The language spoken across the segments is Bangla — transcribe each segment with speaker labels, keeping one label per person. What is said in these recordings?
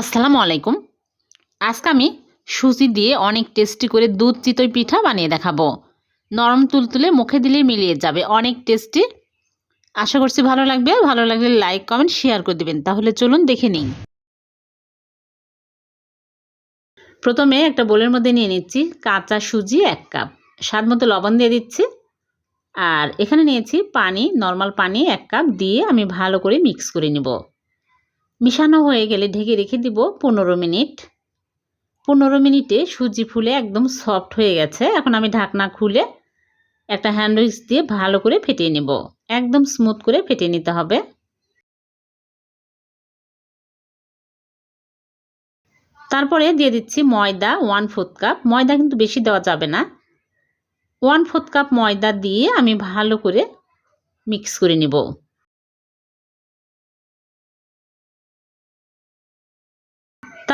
Speaker 1: আসসালামু আলাইকুম। আজকে আমি সুজি দিয়ে অনেক টেস্টি করে দুধ চিতই পিঠা বানিয়ে দেখাবো। নরম তুলতুলে মুখে দিলে মিলিয়ে যাবে অনেক টেস্টি। আশা করছি ভালো লাগবে। ভালো লাগলে লাইক, কমেন্ট, শেয়ার করে দেবেন। তাহলে চলুন দেখে নিই। প্রথমে একটা বোলের মধ্যে নিয়ে নিচ্ছি কাঁচা সুজি এক কাপ। স্বাদ মতো লবণ দিয়ে দিচ্ছি। আর এখানে নিয়েছি পানি, নর্মাল পানি এক কাপ দিয়ে আমি ভালো করে মিক্স করে নিব। মিশানো হয়ে গেলে ঢেকে রেখে দিব পনেরো মিনিট। পনেরো মিনিটে সুজি ফুলে একদম সফট হয়ে গেছে। এখন আমি ঢাকনা খুলে একটা হ্যান্ড উইক্স দিয়ে ভালো করে ফেটিয়ে নেব। একদম স্মুথ করে ফেটিয়ে নিতে হবে। তারপরে দিয়ে দিচ্ছি ময়দা ওয়ান ফোর্থ কাপ ময়দা কিন্তু বেশি দেওয়া যাবে না। ওয়ান ফোর্থ কাপ ময়দা দিয়ে আমি ভালো করে মিক্স করে নেব।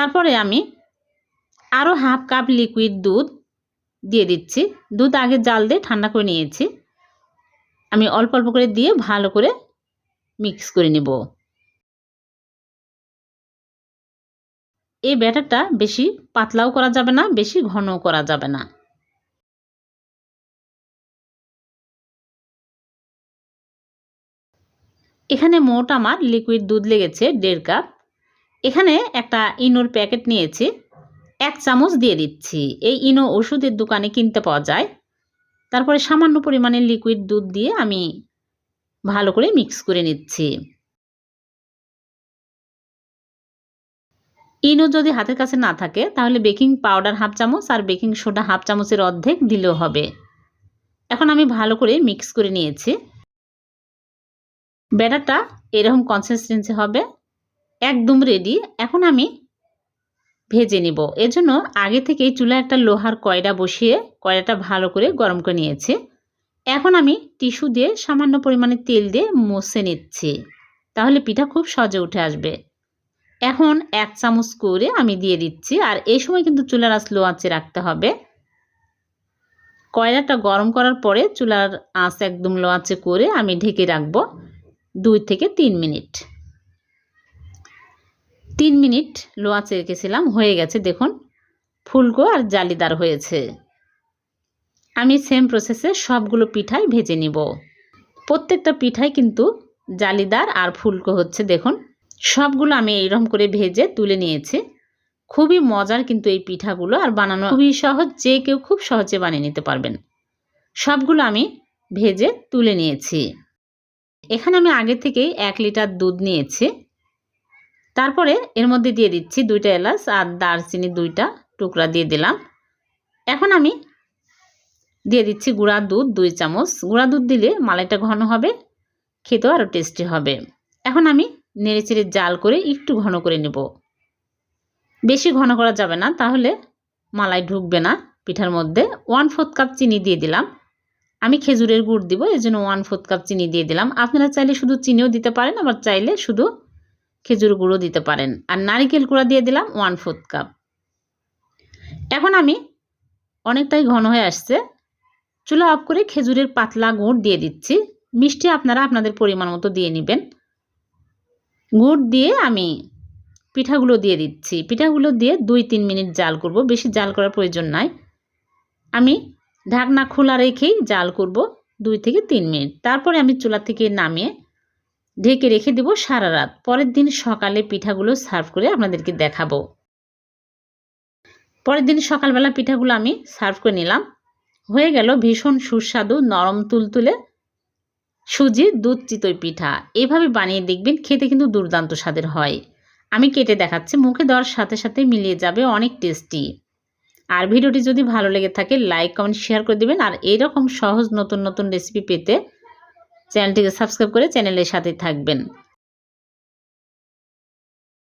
Speaker 1: তারপরে আমি আরও হাফ কাপ লিকুইড দুধ দিয়ে দিচ্ছি। দুধ আগে জাল দিয়ে ঠান্ডা করে নিয়েছি। আমি অল্প অল্প করে দিয়ে ভালো করে মিক্স করে নেব। এই ব্যাটারটা বেশি পাতলাও করা যাবে না, বেশি ঘনও করা যাবে না। এখানে মোট আমার লিকুইড দুধ লেগেছে দেড় কাপ। এখানে একটা ইনোর প্যাকেট নিয়েছি। এক চামচ দিয়ে দিচ্ছি। এই ইনো ওষুধের দোকানে কিনতে পাওয়া যায়। তারপরে সামান্য পরিমাণে লিকুইড দুধ দিয়ে আমি ভালো করে মিক্স করে নিচ্ছি। ইনো যদি হাতের কাছে না থাকে, তাহলে বেকিং পাউডার হাফ চামচ আর বেকিং সোডা হাফ চামচের অর্ধেক দিলেও হবে। এখন আমি ভালো করে মিক্স করে নিয়েছি। ব্যাটারটা এরকম কনসিস্টেন্সি হবে। একদম রেডি এখন আমি ভেজে নিব। এজন্য আগে থেকেই চুলায় একটা লোহার কয়ডা বসিয়ে কয়ডাটা ভালো করে গরম করে নিয়েছি। এখন আমি টিস্যু দিয়ে সামান্য পরিমাণে তেল দিয়ে মুছে নিচ্ছি। তাহলে পিঠা খুব সহজে উঠে আসবে। এখন এক চামচ করে আমি দিয়ে দিচ্ছি। আর এই সময় কিন্তু চুলার আঁচ লো আঁচে রাখতে হবে। কয়লাটা গরম করার পরে চুলার আঁচ একদম লো আঁচে করে আমি ঢেকে রাখব দুই থেকে তিন মিনিট। তিন মিনিট লো আঁচে রেখেছিলাম হয়ে গেছে, দেখুন, ফুলকো আর জালিদার হয়েছে। আমি সেম প্রসেসে সবগুলো পিঠাই ভেজে নিব। প্রত্যেকটা পিঠাই কিন্তু জালিদার আর ফুলকো হচ্ছে, দেখুন, সবগুলো আমি এইরকম করে ভেজে তুলে নিয়েছি। খুবই মজার কিন্তু এই পিঠাগুলো আর বানানো খুবই সহজ, যে কেউ খুব সহজে বানিয়ে নিতে পারবেন। সবগুলো আমি ভেজে তুলে নিয়েছি। এখানে আমি আগে থেকেই এক লিটার দুধ নিয়েছি। তারপরে এর মধ্যে দিয়ে দিচ্ছি দুইটা এলাচ আর দারচিনি দুইটা টুকরা দিয়ে দিলাম। এখন আমি দিয়ে দিচ্ছি গুঁড়া দুধ দুই চামচ। গুঁড়া দুধ দিলে মালাইটা ঘন হবে, খেতেও আরও টেস্টি হবে। এখন আমি নেড়ে চেড়ে জাল করে একটু ঘন করে নেব। বেশি ঘন করা যাবে না, তাহলে মালাই ঢুকবে না পিঠার মধ্যে। ওয়ান ফোর্থ কাপ চিনি দিয়ে দিলাম। আমি খেজুরের গুড় দিব জন্য ওয়ান ফোর্থ কাপ চিনি দিয়ে দিলাম। আপনারা চাইলে শুধু চিনিও দিতে পারেন, আবার চাইলে শুধু খেজুর গুঁড়ো দিতে পারেন। আর নারিকেল গুঁড়া দিয়ে দিলাম ওয়ান ফোর্থ কাপ এখন আমি অনেকটাই ঘন হয়ে আসছে। চুলা অফ করে খেজুরের পাতলা গুড় দিয়ে দিচ্ছি। মিষ্টি আপনারা আপনাদের পরিমাণ মতো দিয়ে নেবেন। গুড় দিয়ে আমি পিঠাগুলো দিয়ে দিচ্ছি। পিঠাগুলো দিয়ে দুই তিন মিনিট জাল করব। বেশি জাল করার প্রয়োজন নাই। আমি ঢাকনা খোলা রেখেই জাল করব দুই থেকে তিন মিনিট। তারপরে আমি চুলা থেকে নামিয়ে ঢেকে রেখে দেব সারা রাত। পরের দিন সকালে পিঠাগুলো সার্ভ করে আপনাদেরকে দেখাবো। পরের দিন সকালবেলা পিঠাগুলো আমি সার্ভ করে নিলাম। হয়ে গেল ভীষণ সুস্বাদু নরম তুলতুলে সুজি দুধ চিতই পিঠা। এভাবে বানিয়ে দেখবেন খেতে কিন্তু দুর্দান্ত স্বাদের হয়। আমি কেটে দেখাচ্ছি, মুখে দেওয়ার সাথে সাথে মিলিয়ে যাবে অনেক টেস্টি। আর ভিডিওটি যদি ভালো লেগে থাকে, লাইক, কমেন্ট, শেয়ার করে দেবেন। আর এরকম সহজ নতুন নতুন রেসিপি পেতে চ্যানেলটিকে সাবস্ক্রাইব করে চ্যানেলের সাথে থাকবেন।